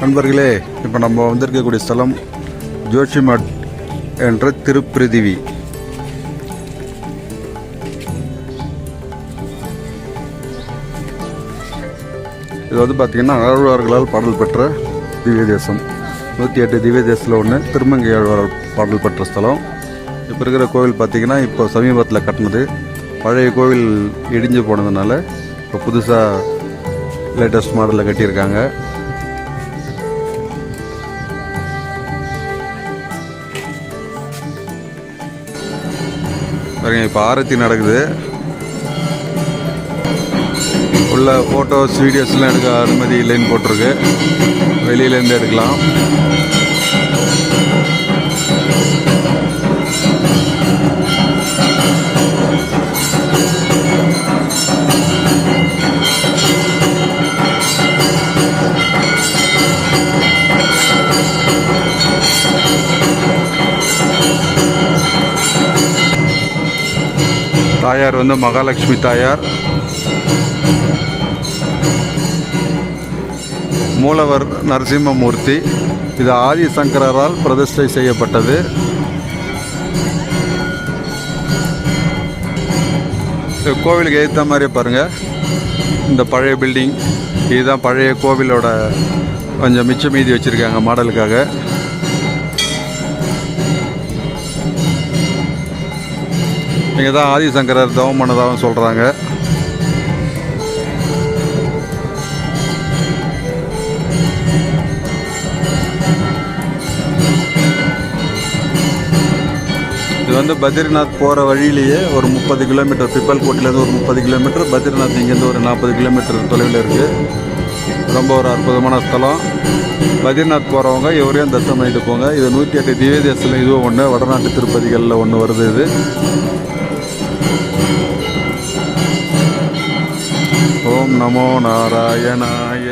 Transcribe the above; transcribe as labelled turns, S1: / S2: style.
S1: நண்பர்களே இப்போ நம்ம வந்திருக்கக்கூடிய ஸ்தலம் ஜோஷிமட் என்ற திருப்பிருதிவி. இது வந்து பார்த்திங்கன்னா ஆழ்வார்களால் பாடல் பெற்ற திவ்ய தேசம். நூற்றி எட்டு திவ்ய தேசத்தில் ஒன்று திருமங்கை ஆழ்வார் பாடல் பெற்ற ஸ்தலம். இப்போ இருக்கிற கோவில் பார்த்திங்கன்னா இப்போ சமீபத்தில் கட்டினது. பழைய கோவில் இடிஞ்சு போனதுனால இப்போ புதுசாக லேட்டஸ்ட் மாடலில் கட்டியிருக்காங்க. பாருங்க இப்போ ஆரத்தி நடக்குது. உள்ள ஃபோட்டோஸ் வீடியோஸ்லாம் எடுக்க அனுமதி இல்லைன்னு போட்டிருக்கு. வெளியிலேருந்து எடுக்கலாம். தாயார் வந்து மகாலட்சுமி தாயார். மூலவர் நரசிம்மமூர்த்தி. இது ஆதிசங்கரால் பிரதிஷ்டை செய்யப்பட்டது. கோவிலுக்கு ஏற்ற மாதிரி பாருங்கள் இந்த பழைய பில்டிங் இதுதான் பழைய கோவிலோட கொஞ்சம் மிச்சம் மீதி வச்சுருக்காங்க மாடலுக்காக. இங்கே தான் ஆதிசங்கரர் தவம் பண்ணதாகவும் சொல்கிறாங்க இது வந்து பத்ரிநாத் போகிற வழியிலேயே ஒரு முப்பது கிலோமீட்டர் பிப்பல்கோட்டிலேருந்து ஒரு முப்பது கிலோமீட்டர் பத்ரிநாத் இங்கேருந்து ஒரு நாற்பது கிலோமீட்டர் தொலைவில் இருக்குது ரொம்ப ஒரு அற்புதமான ஸ்தலம். பத்ரிநாத் போகிறவங்க எவரையும் தரிசனம் பண்ணிட்டு போங்க. இது நூற்றி எட்டு திவ்ய தேசத்தில் இதுவும் ஒன்று வடநாட்டு திருப்பதிகளில் ஒன்று வருது இது. ओम नमो नारायणाय।